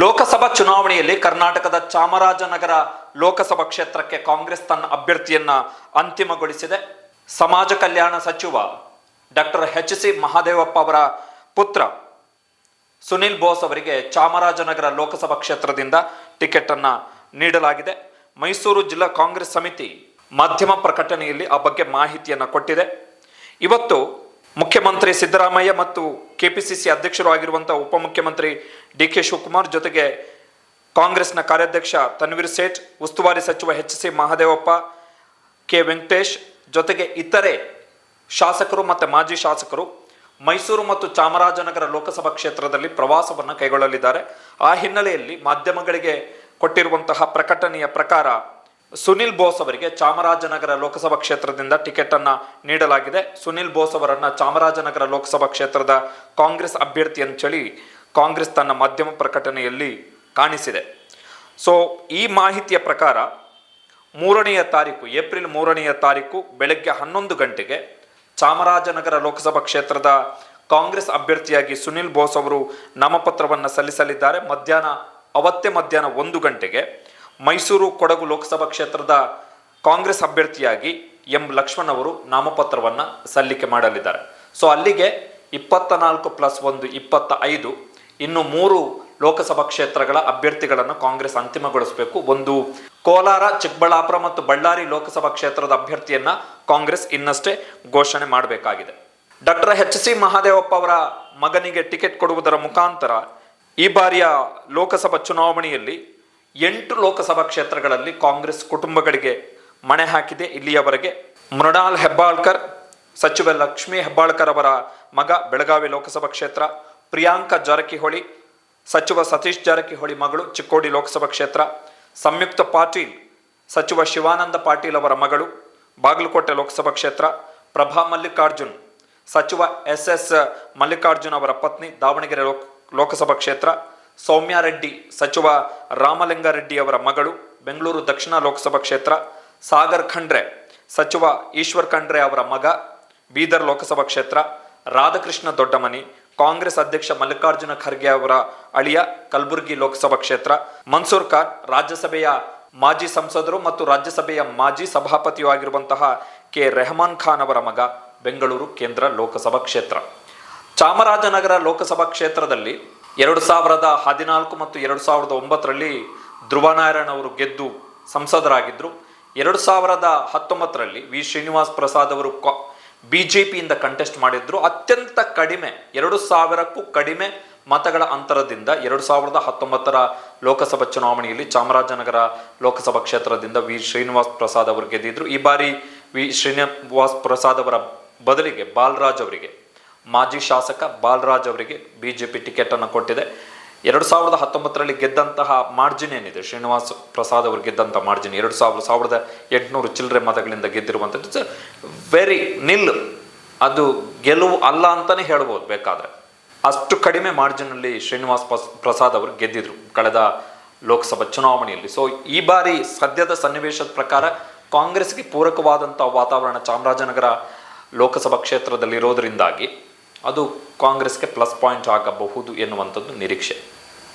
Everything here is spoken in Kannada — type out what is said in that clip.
ಲೋಕಸಭಾ ಚುನಾವಣೆಯಲ್ಲಿ ಕರ್ನಾಟಕದ ಚಾಮರಾಜನಗರ ಲೋಕಸಭಾ ಕ್ಷೇತ್ರಕ್ಕೆ ಕಾಂಗ್ರೆಸ್ ತನ್ನ ಅಭ್ಯರ್ಥಿಯನ್ನ ಅಂತಿಮಗೊಳಿಸಿದೆ. ಸಮಾಜ ಕಲ್ಯಾಣ ಸಚಿವ ಡಾಕ್ಟರ್ ಎಚ್ ಸಿ ಮಹಾದೇವಪ್ಪ ಅವರ ಪುತ್ರ ಸುನಿಲ್ ಬೋಸ್ ಅವರಿಗೆ ಚಾಮರಾಜನಗರ ಲೋಕಸಭಾ ಕ್ಷೇತ್ರದಿಂದ ಟಿಕೆಟ್ ಅನ್ನ ನೀಡಲಾಗಿದೆ. ಮೈಸೂರು ಜಿಲ್ಲಾ ಕಾಂಗ್ರೆಸ್ ಸಮಿತಿ ಮಾಧ್ಯಮ ಪ್ರಕಟಣೆಯಲ್ಲಿ ಆ ಬಗ್ಗೆ ಮಾಹಿತಿಯನ್ನು ಕೊಟ್ಟಿದೆ. ಇವತ್ತು ಮುಖ್ಯಮಂತ್ರಿ ಸಿದ್ದರಾಮಯ್ಯ ಮತ್ತು ಕೆಪಿಸಿಸಿ ಅಧ್ಯಕ್ಷರು ಆಗಿರುವಂತಹ ಉಪಮುಖ್ಯಮಂತ್ರಿ ಡಿ ಕೆ ಶಿವಕುಮಾರ್ ಜೊತೆಗೆ ಕಾಂಗ್ರೆಸ್ನ ಕಾರ್ಯಾಧ್ಯಕ್ಷ ತನ್ವೀರ್ ಸೇಠ್, ಉಸ್ತುವಾರಿ ಸಚಿವ H C Mahadevappa, K Venkatesh ಜೊತೆಗೆ ಇತರೆ ಶಾಸಕರು ಮತ್ತು ಮಾಜಿ ಶಾಸಕರು ಮೈಸೂರು ಮತ್ತು ಚಾಮರಾಜನಗರ ಲೋಕಸಭಾ ಕ್ಷೇತ್ರದಲ್ಲಿ ಪ್ರವಾಸವನ್ನು ಕೈಗೊಳ್ಳಲಿದ್ದಾರೆ. ಆ ಹಿನ್ನೆಲೆಯಲ್ಲಿ ಮಾಧ್ಯಮಗಳಿಗೆ ಕೊಟ್ಟಿರುವಂತಹ ಪ್ರಕಟಣೆಯ ಪ್ರಕಾರ ಸುನಿಲ್ ಬೋಸ್ ಅವರಿಗೆ ಚಾಮರಾಜನಗರ ಲೋಕಸಭಾ ಕ್ಷೇತ್ರದಿಂದ ಟಿಕೆಟ್ ಅನ್ನ ನೀಡಲಾಗಿದೆ. ಸುನಿಲ್ ಬೋಸ್ ಅವರನ್ನ ಚಾಮರಾಜನಗರ ಲೋಕಸಭಾ ಕ್ಷೇತ್ರದ ಕಾಂಗ್ರೆಸ್ ಅಭ್ಯರ್ಥಿ ಅಂತೇಳಿ ಕಾಂಗ್ರೆಸ್ ತನ್ನ ಮಾಧ್ಯಮ ಪ್ರಕಟಣೆಯಲ್ಲಿ ಕಾಣಿಸಿದೆ. ಸೊ ಈ ಮಾಹಿತಿಯ ಪ್ರಕಾರ ಮೂರನೆಯ ತಾರೀಕು, ಏಪ್ರಿಲ್ ಮೂರನೆಯ ತಾರೀಕು ಬೆಳಗ್ಗೆ ಹನ್ನೊಂದು ಗಂಟೆಗೆ ಚಾಮರಾಜನಗರ ಲೋಕಸಭಾ ಕ್ಷೇತ್ರದ ಕಾಂಗ್ರೆಸ್ ಅಭ್ಯರ್ಥಿಯಾಗಿ ಸುನಿಲ್ ಬೋಸ್ ಅವರು ನಾಮಪತ್ರವನ್ನು ಸಲ್ಲಿಸಲಿದ್ದಾರೆ. ಮಧ್ಯಾಹ್ನ, ಅವತ್ತೇ ಮಧ್ಯಾಹ್ನ ಒಂದು ಗಂಟೆಗೆ ಮೈಸೂರು ಕೊಡಗು ಲೋಕಸಭಾ ಕ್ಷೇತ್ರದ ಕಾಂಗ್ರೆಸ್ ಅಭ್ಯರ್ಥಿಯಾಗಿ ಎಂ ಲಕ್ಷ್ಮಣ್ ಅವರು ನಾಮಪತ್ರವನ್ನು ಸಲ್ಲಿಕೆ ಮಾಡಲಿದ್ದಾರೆ. ಸೊ ಅಲ್ಲಿಗೆ ಇಪ್ಪತ್ತ ನಾಲ್ಕು ಪ್ಲಸ್ ಒಂದು ಇಪ್ಪತ್ತ ಐದು ಇನ್ನು ಮೂರು ಲೋಕಸಭಾ ಕ್ಷೇತ್ರಗಳ ಅಭ್ಯರ್ಥಿಗಳನ್ನು ಕಾಂಗ್ರೆಸ್ ಅಂತಿಮಗೊಳಿಸಬೇಕು. ಒಂದು ಕೋಲಾರ, ಚಿಕ್ಕಬಳ್ಳಾಪುರ ಮತ್ತು ಬಳ್ಳಾರಿ ಲೋಕಸಭಾ ಕ್ಷೇತ್ರದ ಅಭ್ಯರ್ಥಿಯನ್ನ ಕಾಂಗ್ರೆಸ್ ಇನ್ನಷ್ಟೇ ಘೋಷಣೆ ಮಾಡಬೇಕಾಗಿದೆ. ಡಾಕ್ಟರ್ ಎಚ್ ಸಿ ಮಹಾದೇವಪ್ಪ ಅವರ ಮಗನಿಗೆ ಟಿಕೆಟ್ ಕೊಡುವುದರ ಮುಖಾಂತರ ಈ ಬಾರಿಯ ಲೋಕಸಭಾ ಚುನಾವಣೆಯಲ್ಲಿ ಎಂಟು ಲೋಕಸಭಾ ಕ್ಷೇತ್ರಗಳಲ್ಲಿ ಕಾಂಗ್ರೆಸ್ ಕುಟುಂಬಗಳಿಗೆ ಮಣೆ ಹಾಕಿದೆ. ಇಲ್ಲಿಯವರೆಗೆ ಮೃಣಾಲ್ ಹೆಬ್ಬಾಳ್ಕರ್, ಸಚಿವ ಲಕ್ಷ್ಮೀ ಹೆಬ್ಬಾಳ್ಕರ್ ಅವರ ಮಗ ಬೆಳಗಾವಿ ಲೋಕಸಭಾ ಕ್ಷೇತ್ರ, ಪ್ರಿಯಾಂಕಾ ಜಾರಕಿಹೊಳಿ, ಸಚಿವ ಸತೀಶ್ ಜಾರಕಿಹೊಳಿ ಮಗಳು ಚಿಕ್ಕೋಡಿ ಲೋಕಸಭಾ ಕ್ಷೇತ್ರ, ಸಂಯುಕ್ತ ಪಾಟೀಲ್, ಸಚಿವ ಶಿವಾನಂದ ಪಾಟೀಲ್ ಅವರ ಮಗಳು ಬಾಗಲಕೋಟೆ ಲೋಕಸಭಾ ಕ್ಷೇತ್ರ, ಪ್ರಭಾ ಮಲ್ಲಿಕಾರ್ಜುನ್, ಸಚಿವ ಎಸ್ ಎಸ್ ಮಲ್ಲಿಕಾರ್ಜುನ್ ಅವರ ಪತ್ನಿ ದಾವಣಗೆರೆ ಲೋಕ್, ಲೋಕಸಭಾ ಕ್ಷೇತ್ರ ಸೌಮ್ಯ ರೆಡ್ಡಿ ಸಚಿವ ರಾಮಲಿಂಗಾರೆಡ್ಡಿ ಅವರ ಮಗಳು, ಬೆಂಗಳೂರು ದಕ್ಷಿಣ ಲೋಕಸಭಾ ಕ್ಷೇತ್ರ, ಸಾಗರ್ ಖಂಡ್ರೆ ಸಚಿವ ಈಶ್ವರ್ ಖಂಡ್ರೆ ಅವರ ಮಗ, ಬೀದರ್ ಲೋಕಸಭಾ ಕ್ಷೇತ್ರ, ರಾಧಾಕೃಷ್ಣ ದೊಡ್ಡಮನಿ, ಕಾಂಗ್ರೆಸ್ ಅಧ್ಯಕ್ಷ ಮಲ್ಲಿಕಾರ್ಜುನ ಖರ್ಗೆ ಅವರ ಅಳಿಯ ಕಲಬುರಗಿ ಲೋಕಸಭಾ ಕ್ಷೇತ್ರ, ಮನ್ಸೂರ್ ಖಾನ್ ರಾಜ್ಯಸಭೆಯ ಮಾಜಿ ಸಂಸದರು ಮತ್ತು ರಾಜ್ಯಸಭೆಯ ಮಾಜಿ ಸಭಾಪತಿಯೂ ಆಗಿರುವಂತಹ ಕೆ. ರೆಹಮಾನ್ ಖಾನ್ ಅವರ ಮಗ, ಬೆಂಗಳೂರು ಕೇಂದ್ರ ಲೋಕಸಭಾ ಕ್ಷೇತ್ರ. ಚಾಮರಾಜನಗರ ಲೋಕಸಭಾ ಕ್ಷೇತ್ರದಲ್ಲಿ ಎರಡು ಸಾವಿರದ ಹದಿನಾಲ್ಕು ಮತ್ತು ಎರಡು ಸಾವಿರದ ಒಂಬತ್ತರಲ್ಲಿ ಧ್ರುವನಾರಾಯಣ ಅವರು ಗೆದ್ದು ಸಂಸದರಾಗಿದ್ದರು ಎರಡು ಸಾವಿರದ ಹತ್ತೊಂಬತ್ತರಲ್ಲಿ ವಿ. ಶ್ರೀನಿವಾಸ್ ಪ್ರಸಾದ್ ಅವರು ಬಿ ಜೆ ಪಿಯಿಂದ ಕಂಟೆಸ್ಟ್ ಮಾಡಿದ್ರು. ಅತ್ಯಂತ ಕಡಿಮೆ, ಎರಡು ಸಾವಿರಕ್ಕೂ ಕಡಿಮೆ ಮತಗಳ ಅಂತರದಿಂದ ಎರಡು ಸಾವಿರದ ಹತ್ತೊಂಬತ್ತರ ಲೋಕಸಭಾ ಚುನಾವಣೆಯಲ್ಲಿ ಚಾಮರಾಜನಗರ ಲೋಕಸಭಾ ಕ್ಷೇತ್ರದಿಂದ ವಿ. ಶ್ರೀನಿವಾಸ್ ಪ್ರಸಾದ್ ಅವರು ಗೆದ್ದಿದ್ರು. ಈ ಬಾರಿ ವಿ. ಶ್ರೀನಿವಾಸ್ ಪ್ರಸಾದ್ ಅವರ ಬದಲಿಗೆ ಬಾಲರಾಜ್ ಅವರಿಗೆ ಮಾಜಿ ಶಾಸಕ ಬಾಲರಾಜ್ ಅವರಿಗೆ ಬಿಜೆಪಿ ಟಿಕೆಟ್ ಅನ್ನು ಕೊಟ್ಟಿದೆ. ಎರಡು ಸಾವಿರದ ಹತ್ತೊಂಬತ್ತರಲ್ಲಿ ಗೆದ್ದಂತಹ ಮಾರ್ಜಿನ್ ಏನಿದೆ? ಶ್ರೀನಿವಾಸ್ ಪ್ರಸಾದ್ ಅವರು ಗೆದ್ದಂಥ ಮಾರ್ಜಿನ್ ಎರಡು ಸಾವಿರ, ಸಾವಿರದ ಎಂಟುನೂರು ಚಿಲ್ಲರೆ ಮತಗಳಿಂದ ಗೆದ್ದಿರುವಂಥದ್ದು. ವೆರಿ ನಿಲ್ ಅದು ಗೆಲುವು ಅಲ್ಲ ಅಂತಲೇ ಹೇಳ್ಬೋದು ಬೇಕಾದರೆ. ಅಷ್ಟು ಕಡಿಮೆ ಮಾರ್ಜಿನಲ್ಲಿ ಶ್ರೀನಿವಾಸ್ ಪ್ರಸಾದ್ ಅವರು ಗೆದ್ದಿದ್ರು ಕಳೆದ ಲೋಕಸಭಾ ಚುನಾವಣೆಯಲ್ಲಿ. ಸೊ ಈ ಬಾರಿ ಸದ್ಯದ ಸನ್ನಿವೇಶದ ಪ್ರಕಾರ ಕಾಂಗ್ರೆಸ್ಗೆ ಪೂರಕವಾದಂಥ ವಾತಾವರಣ ಚಾಮರಾಜನಗರ ಲೋಕಸಭಾ ಕ್ಷೇತ್ರದಲ್ಲಿ ಇರೋದರಿಂದಾಗಿ ಅದು ಕಾಂಗ್ರೆಸ್ಗೆ ಪ್ಲಸ್ ಪಾಯಿಂಟ್ ಆಗಬಹುದು ಎನ್ನುವಂಥದ್ದು ನಿರೀಕ್ಷೆ.